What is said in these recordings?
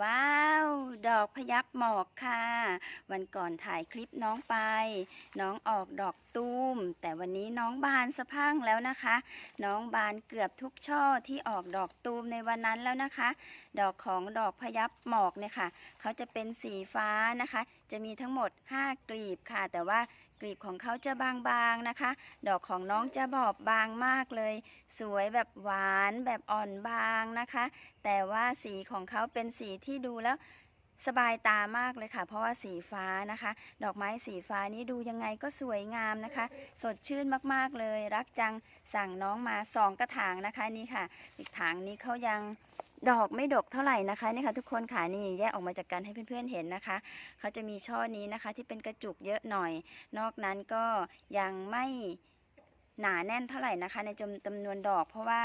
ว้าดอกพยับหมอกค่ะ วันก่อนถ่ายคลิปน้องไป น้องออกดอกตูม แต่วันนี้น้องบานสะพังแล้วนะคะ น้องบานเกือบทุกช่อที่ออกดอกตูมในวันนั้นแล้วนะคะ ดอกของดอกพยับหมอกเนี่ยค่ะ เขาจะเป็นสีฟ้านะคะ จะมีทั้งหมด 5 กลีบค่ะ แต่ว่ากลีบของเขาจะบางๆนะคะ ดอกของน้องจะบอบบางมากเลย สวยแบบหวานแบบอ่อนบางนะคะ แต่ว่าสีของเขาเป็นสีที่ดูแล้ว สบายตามากเลยค่ะ เพราะว่าสีฟ้านะคะ ดอกไม้สีฟ้านี้ดูยังไงก็สวยงามนะคะ สดชื่นมากๆเลย รักจังสั่งน้องมาสองกระถางนะคะนี่ค่ะ อีกถางนี้เขายังดอกไม่ดกเท่าไหร่นะคะนี่ค่ะทุกคนค่ะนี่แยกออกมาจากกันให้เพื่อนๆเห็นนะคะเขาจะมีช่อนี้นะคะที่เป็นกระจุกเยอะหน่อย นอกนั้นก็ยังไม่หนาแน่นเท่าไหร่นะคะ ในจำจำนวนดอกเพราะว่า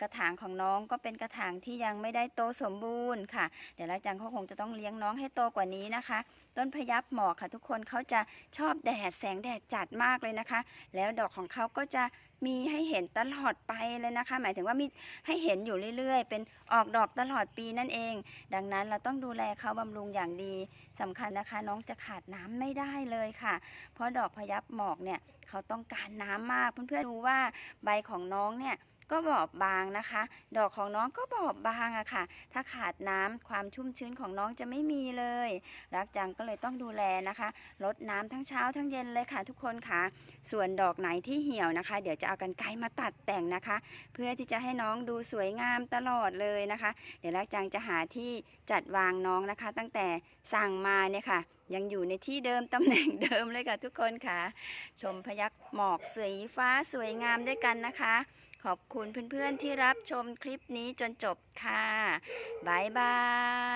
กระถางของน้องก็เป็นกระถางที่ยังไม่ได้โตสมบูรณ์ค่ะ เดี๋ยวอาจารย์เขาคงจะต้องเลี้ยงน้องให้โตกว่านี้นะคะ ต้นพยับหมอกค่ะ ทุกคนเขาจะชอบแดดแสงแดดจัดมากเลยนะคะ แล้วดอกของเขาก็จะมีให้เห็นตลอดไปเลยนะคะ หมายถึงว่ามีให้เห็นอยู่เรื่อย ๆ เป็นออกดอกตลอดปีนั่นเอง ดังนั้นเราต้องดูแลเขาบำรุงอย่างดีสำคัญนะคะ น้องจะขาดน้ำไม่ได้เลยค่ะ เพราะดอกพยับหมอกเนี่ยเขาต้องการน้ำมากเพื่อนๆดูว่าใบของน้องเนี่ยก็บอบบางนะคะ ดอกของน้องก็บอบบางอะค่ะ ถ้าขาดน้ำความชุ่มชื้นของน้องจะไม่มีเลย รักจังก็เลยต้องดูแลนะคะลดน้ำทั้งเช้าทั้งเย็นเลยค่ะ ทุกคนค่ะ ส่วนดอกไหนที่เหี่ยวนะคะ เดี๋ยวจะเอากันไกรมาตัดแต่งนะคะ เพื่อที่จะให้น้องดูสวยงามตลอดเลยนะคะ เดี๋ยวรักจังจะหาที่จัดวางน้องนะคะ ตั้งแต่สั่งมาเนี่ยค่ะ ยังอยู่ในที่เดิมตำแหน่งเดิมเลยค่ะทุกคนค่ะ ชมพยักหมอกสีฟ้าสวยงามด้วยกันนะคะ ขอบคุณเพื่อนๆที่รับชมคลิปนี้จนจบค่ะบายบา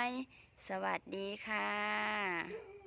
ยสวัสดีค่ะ